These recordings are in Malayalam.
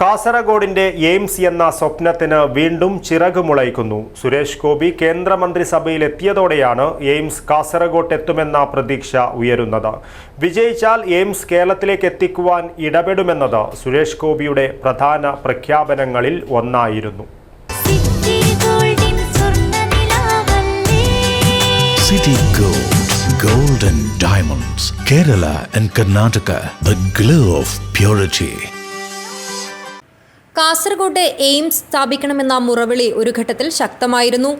കാസർഗോഡിന്റെ എയിംസ് എന്ന സ്വപ്നത്തിന് വീണ്ടും ചിറക് മുളയ്ക്കുന്നു. സുരേഷ് ഗോപി കേന്ദ്രമന്ത്രിസഭയിൽ എത്തിയതോടെയാണ് എയിംസ് കാസർഗോഡ് എത്തുമെന്ന പ്രതീക്ഷ ഉയരുന്നത്. വിജയിച്ചാൽ എയിംസ് കേരളത്തിലേക്ക് എത്തിക്കുവാൻ ഇടപെടുമെന്നത് സുരേഷ് ഗോപിയുടെ പ്രധാന പ്രഖ്യാപനങ്ങളിൽ ഒന്നായിരുന്നു. City Gold, Gold and Diamonds, Kerala and Karnataka, the glow of purity. Kasaragod AIIMS സ്ഥാപിക്കണമെന്ന മുറവിളി ഒരു ഘട്ടത്തിൽ ശക്തമായിരുന്നു.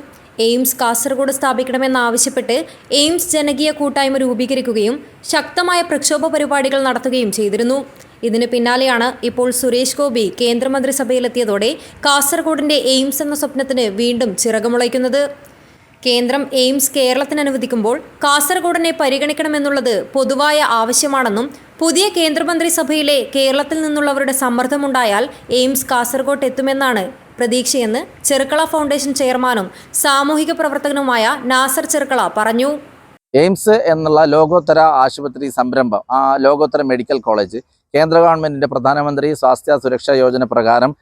എയിംസ് കാസർഗോഡ് സ്ഥാപിക്കണമെന്നാവശ്യപ്പെട്ട് എയിംസ് ജനകീയ കൂട്ടായ്മ രൂപീകരിക്കുകയും ശക്തമായ പ്രക്ഷോഭ പരിപാടികൾ നടത്തുകയും ചെയ്തിരുന്നു. ഇതിന് പിന്നാലെയാണ് ഇപ്പോൾ സുരേഷ് ഗോപി കേന്ദ്രമന്ത്രിസഭയിലെത്തിയതോടെ കാസർഗോഡിന്റെ എയിംസ് എന്ന സ്വപ്നത്തിന് വീണ്ടും ചിറകുമുളയ്ക്കുന്നത് കേന്ദ്രം എയിംസ് കേരളത്തിന് അനുവദിക്കുമ്പോൾ കാസർഗോഡിനെ പരിഗണിക്കണമെന്നുള്ളത് പൊതുവായ ആവശ്യമാണെന്നും പുതിയ കേന്ദ്രമന്ത്രിസഭയിലെ കേരളത്തിൽ നിന്നുള്ളവരുടെ സമ്മർദ്ദമുണ്ടായാൽ എയിംസ് കാസർഗോഡ് എത്തുമെന്നാണ് പ്രതീക്ഷയെന്ന് ചെറുക്കള ഫൗണ്ടേഷൻ ചെയർമാനും സാമൂഹിക പ്രവർത്തകനുമായ നാസർ ചെറുക്കള പറഞ്ഞു. എയിംസ് എന്നുള്ള ലോകോത്തര ആശുപത്രി സംരംഭം ആ ലോകോത്തര മെഡിക്കൽ കോളേജ് കേന്ദ്ര ഗവൺമെന്റിന്റെ പ്രധാനമന്ത്രി സ്വാസ്ഥ്യ സുരക്ഷാ യോജന പ്രകാരം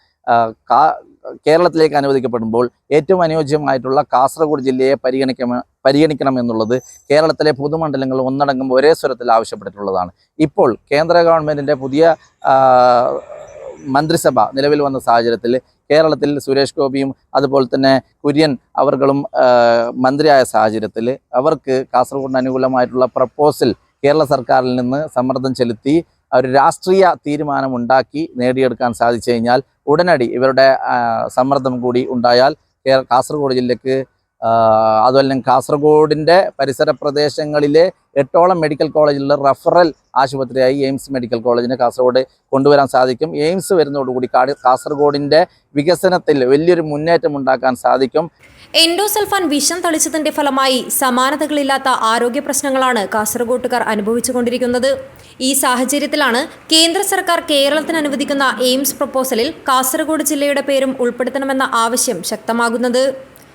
കേരളത്തിലേക്ക് അനുവദിക്കപ്പെടുമ്പോൾ ഏറ്റവും അനുയോജ്യമായിട്ടുള്ള കാസർഗോഡ് ജില്ലയെ പരിഗണിക്കമ പരിഗണിക്കണം എന്നുള്ളത് കേരളത്തിലെ പൊതുമണ്ഡലങ്ങൾ ഒന്നടങ്കം ഒരേ സ്വരത്തിൽ ആവശ്യപ്പെട്ടിട്ടുള്ളതാണ്. ഇപ്പോൾ കേന്ദ്ര ഗവൺമെന്റിന്റെ പുതിയ മന്ത്രിസഭ നിലവിൽ വന്ന സാഹചര്യത്തിൽ കേരളത്തിൽ സുരേഷ് ഗോപിയും അതുപോലെ തന്നെ കുര്യൻ അവർകളും മന്ത്രിയായ സാഹചര്യത്തിൽ അവർക്ക് കാസർഗോഡിന് അനുകൂലമായിട്ടുള്ള പ്രപ്പോസൽ കേരള സർക്കാരിൽ നിന്ന് സമ്മർദ്ദം ചെലുത്തി ഒരു രാഷ്ട്രീയ തീരുമാനമുണ്ടാക്കി നേടിയെടുക്കാൻ സാധിച്ചു കഴിഞ്ഞാൽ ഉടനടി ഇവരുടെ സമ്മർദ്ദം കൂടി ഉണ്ടായാൽ കാസർഗോഡ് ജില്ലക്ക് ആ, അതുപോലെ കാസർഗോഡിന്റെ പരിസര പ്രദേശങ്ങളിലെ എട്ടോളം മെഡിക്കൽ കോളേജിലുള്ള റഫറൽ ആശുപത്രിയായി എയിംസ് മെഡിക്കൽ കോളേജിനെ കാസർഗോഡ് കൊണ്ടുവരാൻ സാധിക്കും. എയിംസ് വരുന്നതോടുകൂടി കാടി- കാസർഗോഡിന്റെ വികസനത്തിൽ വലിയൊരു മുന്നേറ്റം ഉണ്ടാക്കാൻ സാധിക്കും. എൻഡോസൾഫാൻ വിഷം തളിച്ചതിന്റെ ഫലമായി സമാനതകളില്ലാത്ത ആരോഗ്യ പ്രശ്നങ്ങളാണ് കാസർഗോട്ടുകാർ അനുഭവിച്ചുകൊണ്ടിരിക്കുന്നത്. ഈ സാഹചര്യത്തിലാണ് കേന്ദ്ര സർക്കാർ കേരളത്തിന് അനുവദിക്കുന്ന എയിംസ് പ്രപ്പോസലിൽ കാസർഗോഡ് ജില്ലയുടെ പേരും ഉൾപ്പെടുത്തണമെന്ന ആവശ്യം ശക്തമാകുന്നത്.